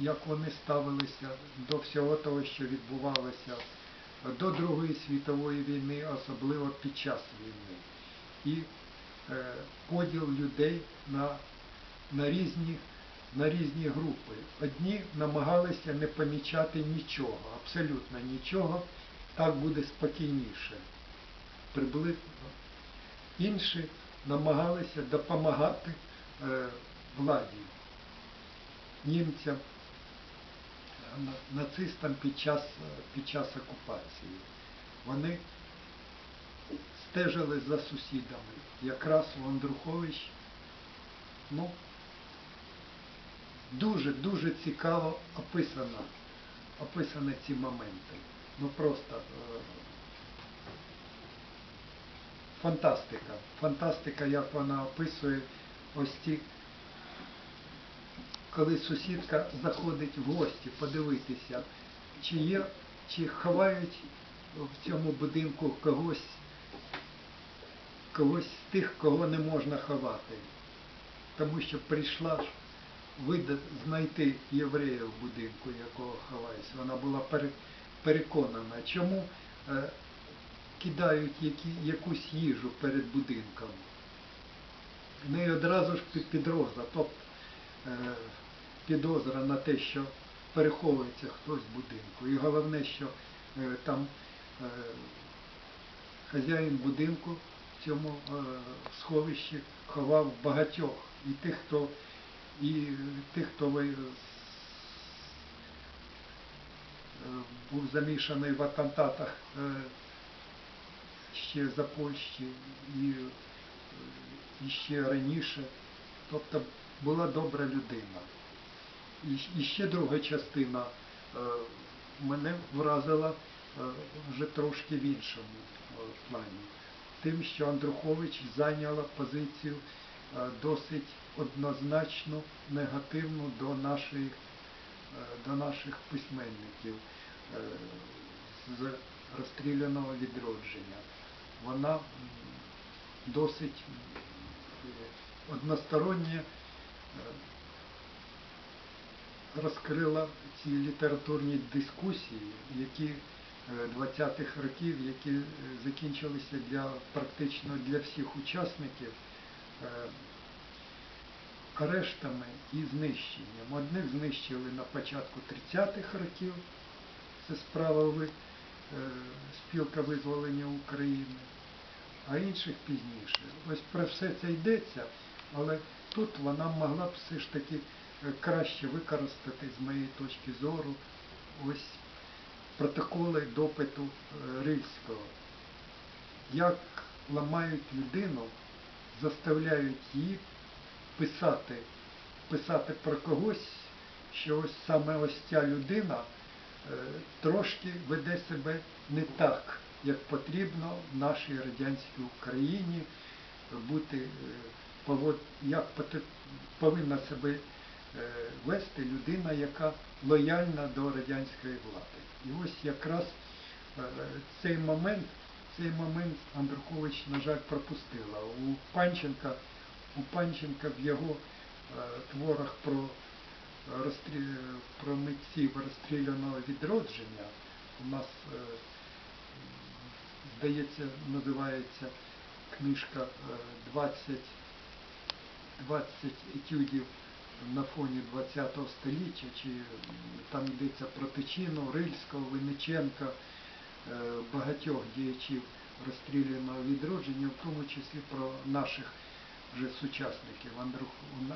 як вони ставилися до всього того, що відбувалося до Другої світової війни, особливо під час війни. І е, поділ людей на, на, різні, на різні групи. Одні намагалися не помічати нічого, абсолютно нічого, так буде спокійніше. Приблизно. Інші намагалися допомагати е, владі, німцям, нацистам під час, під час окупації. Вони стежили за сусідами. Якраз у Андрухович, ну, дуже, дуже цікаво описано, описані ці моменти. Ну просто е, фантастика. Фантастика, як вона описує ось ці, коли сусідка заходить в гості подивитися, чи є, чи ховають в цьому будинку когось, когось з тих, кого не можна ховати. Тому що прийшла ж вида- знайти єврея в будинку, якого ховається. Вона була переконана, чому е, кидають які, якусь їжу перед будинком. В неї одразу ж підроза, тобто е, підозра на те, що переховується хтось в будинку. І головне, що е, там е, хазяїн будинку в цьому е, сховищі ховав багатьох. І тих, хто і тих, хто був замішаний в атентатах ще за Польщі і, і ще раніше. Тобто була добра людина. І, ще друга частина е, мене вразила е, вже трошки в іншому е, плані. Тим, що Андрухович зайняла позицію досить однозначно негативну до нашої, е, до наших письменників з розстріляного відродження. Вона досить е, розкрила ці літературні дискусії, які е, 20-х років, які е, закінчилися для практично для всіх учасників е, арештами і знищенням. Одних знищили на початку 30-х років, це справа е, спілка визволення України, а інших пізніше. Ось про все це йдеться, але тут вона могла б все ж таки е, краще використати, з моєї точки зору, ось протоколи допиту е, Рильського. Як ламають людину, заставляють її писати, писати про когось, що ось саме ось ця людина е, трошки веде себе не так, як потрібно в нашій радянській Україні бути, е, як повинна себе е, вести людина, яка лояльна до радянської влади. І ось якраз е, цей момент, цей момент Андрухович, на жаль, пропустила. У Панченка, у Панченка в його е, творах про, про митців розстріляного відродження у нас, е, здається, називається книжка е, 20 20 етюдів на фоні ХХ століття, чи там йдеться про Тичину, Рильського, Винниченка, е, багатьох діячів розстріляного відродження, в тому числі про наших вже сучасників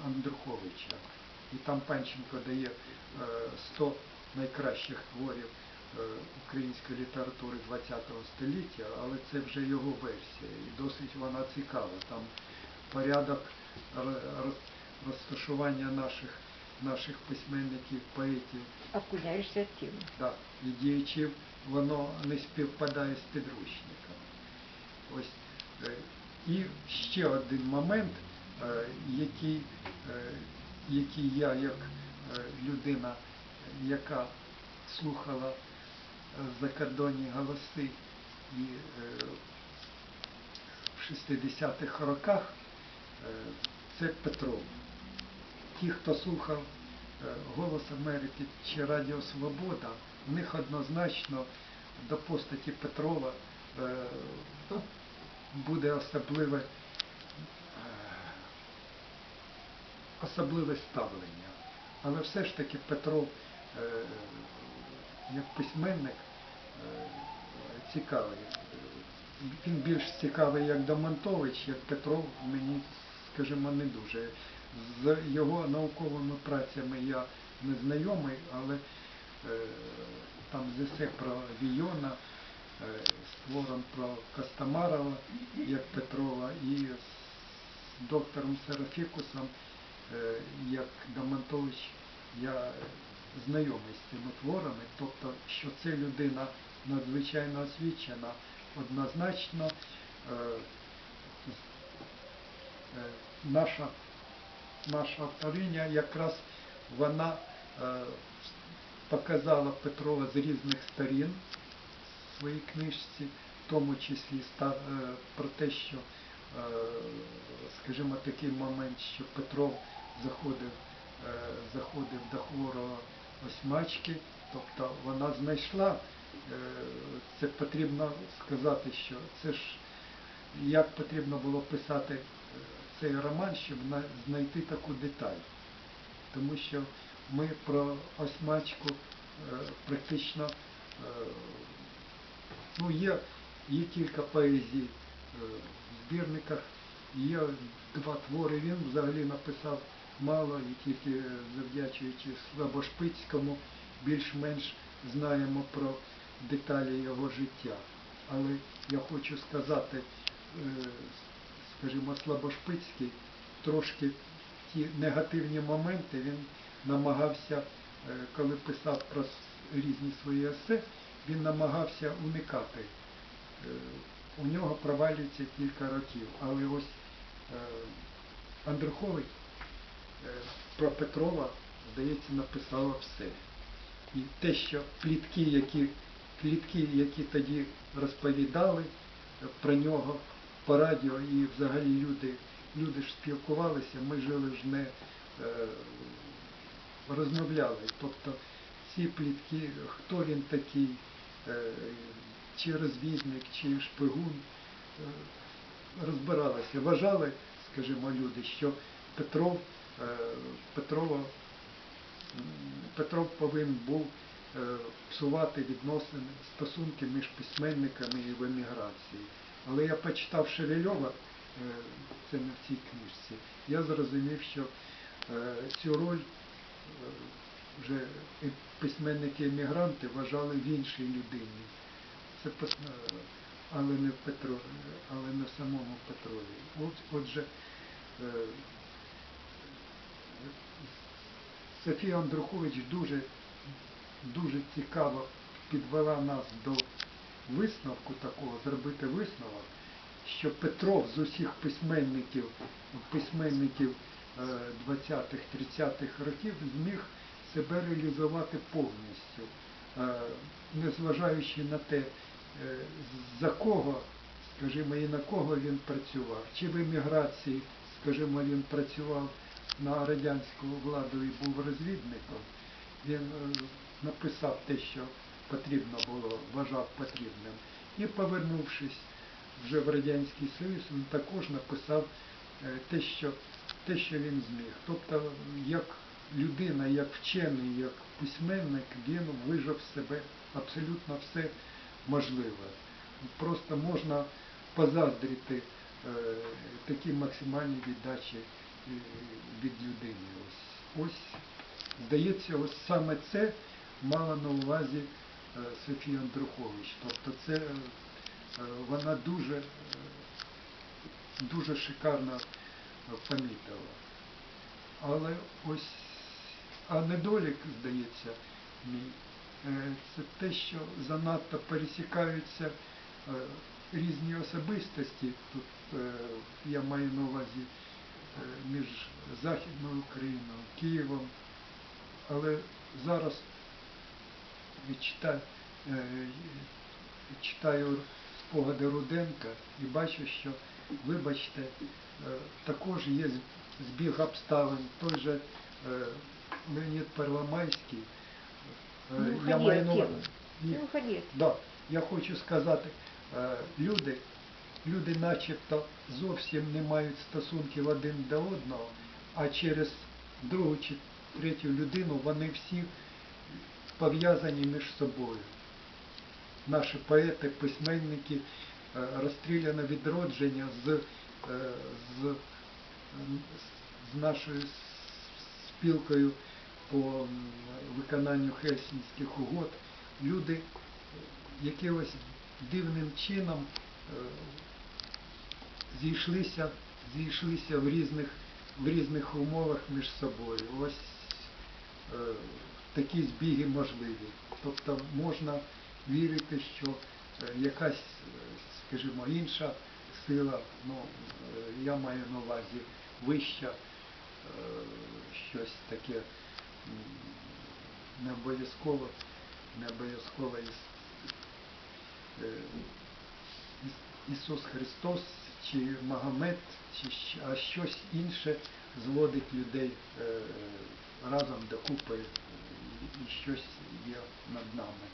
Андруховича. І там Панченко дає е, 100 найкращих творів е, української літератури ХХ століття, але це вже його версія. І досить вона цікава. Там порядок ро- роз- розташування наших, наших письменників, поетів Окуняешься от темы. да, і діячів, воно не співпадає з підручниками. Ось. е, І ще один момент, е, який, е, який я, як людина, яка слухала закордонні голоси і в 60-х роках, це Петров. Ті, хто слухав е, Голос Америки чи Радіо Свобода, в них однозначно до постаті Петрова е, буде особливе, е, особливе ставлення. Але все ж таки Петров як письменник цікавий. Він більш цікавий як Домонтович, як Петров, мені, скажімо, не дуже. З його науковими працями я не знайомий, але е, там з есе про Війона, е, з твором про Костомарова, як Петрова, і з доктором Серафікусом, е, як Домонтович, я знайомий з цими творами, тобто, що це людина надзвичайно освічена, однозначно наша, наша авториня якраз вона е, показала Петрова з різних сторін в своїй книжці, в тому числі е, про те, що, е, скажімо, такий момент, що Петров заходив, заходив до хворого осьмачки, тобто вона знайшла, це потрібно сказати, що це ж як потрібно було писати цей роман, щоб знайти таку деталь. Тому що ми про осьмачку е, практично е, ну, є, є кілька поезій е, в збірниках, є два твори. Він взагалі написав мало і тільки завдячуючи Слабошпицькому більш-менш знаємо про деталі його життя. Але я хочу сказати, скажімо, Слабошпицький трошки ті негативні моменти він намагався, е, коли писав про різні свої есе, він намагався уникати. Е, У нього провалюється кілька років. Але ось е, Андрухович про Петрова, здається, написала все. І те, що плітки, які, плітки, які тоді розповідали про нього по радіо, і взагалі люди, люди ж спілкувалися, ми жили ж не е, розмовляли. Тобто ці плітки, хто він такий, е, чи розвідник, чи шпигун, е, розбиралися. Вважали, скажімо, люди, що Петров, е, Петрова Петров повинен був е, псувати відносини, стосунки між письменниками і в еміграції. Але я почитав Шевельова, е, це не в цій книжці, я зрозумів, що е, цю роль е, вже письменники-емігранти вважали в іншій людині. Це але не в Петро, але не в самому Петрові. От, отже, Софія Андрухович дуже, дуже цікаво підвела нас до висновку такого, зробити висновок, що Петров з усіх письменників, письменників е, 20-30-х років зміг себе реалізувати повністю, е, незважаючи на те, е, за кого, скажімо, і на кого він працював, чи в еміграції, скажімо, він працював на радянську владу і був розвідником, він е, написав те, що потрібно було, вважав потрібним. І повернувшись вже в Радянський Союз, він також написав е, те, що, те, що він зміг. Тобто, як людина, як вчений, як письменник, він вижив в себе абсолютно все можливе. Просто можна позаздрити е, такій максимальній віддачі е, від людини. Ось, ось, здається, ось саме це мала на увазі Софія Андрухович. Тобто це е, е, вона дуже, е, дуже шикарно е, помітила. Але ось, а недолік, здається, мій, е, це те, що занадто пересікаються е, різні особистості. Тут е, я маю на увазі е, між Західною Україною, Києвом. Але зараз читаю, читаю спогади Руденка і бачу, що, вибачте, е, також є збіг обставин. Той же е, Леонід Первомайський. Е, Не Я маю на увазі. от- Да, я хочу сказати, е, люди, люди начебто зовсім не мають стосунків один до одного, а через другу чи третю людину вони всі пов'язані між собою. Наші поети, письменники е, розстріляне відродження з, е, з, з нашою спілкою по виконанню Хельсінських угод. Люди якимось дивним чином е, зійшлися, зійшлися в різних, в різних умовах між собою. Ось такі збіги можливі. Тобто можна вірити, що е, якась, скажімо, інша сила, ну, е, я маю на увазі вища, е, щось таке не обов'язково, не обов'язково Ісус Христос чи Магомед, чи а щось інше зводить людей разом докупи і- щось є над нами,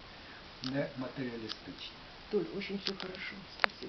не матеріалістичне. Толь, очень все хорошо. Спасибо.